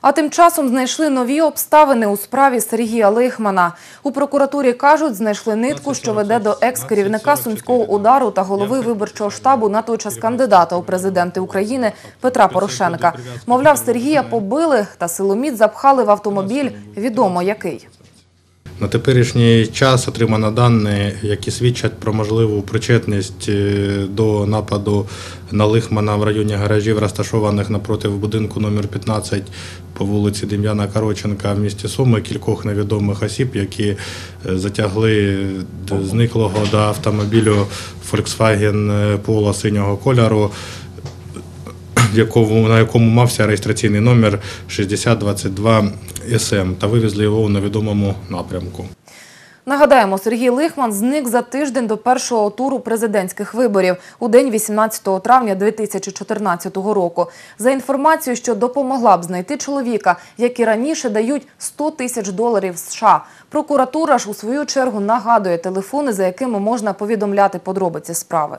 А тим часом знайшли нові обставини у справі Сергія Лихмана. У прокуратурі кажуть, знайшли нитку, що веде до екс-керівника сумського удару та голови виборчого штабу на той час кандидата у президенти України Петра Порошенка. Мовляв, Сергія побили та силоміт запхали в автомобіль, відомо який. На теперішній час отримано дані, які свідчать про можливу причетність е, до нападу на Лихмана в районі гаражів, розташованих напроти будинку номер 15 по вулиці Дем'яна Короченка в місті Суми кількох невідомих осіб, які е, затягли зниклого до автомобілю Volkswagen Polo синього кольору якому, на якому мався реєстраційний номер 6022 СМ та вивезли його у невідомому напрямку. Нагадаємо, Сергій Лихман зник за тиждень до першого туру президентських виборів у день 18 травня 2014 року. За інформацією, що допомогла б знайти чоловіка, як і раніше дають 100 тисяч доларів США. Прокуратура ж у свою чергу нагадує телефони, за якими можна повідомляти подробиці справи.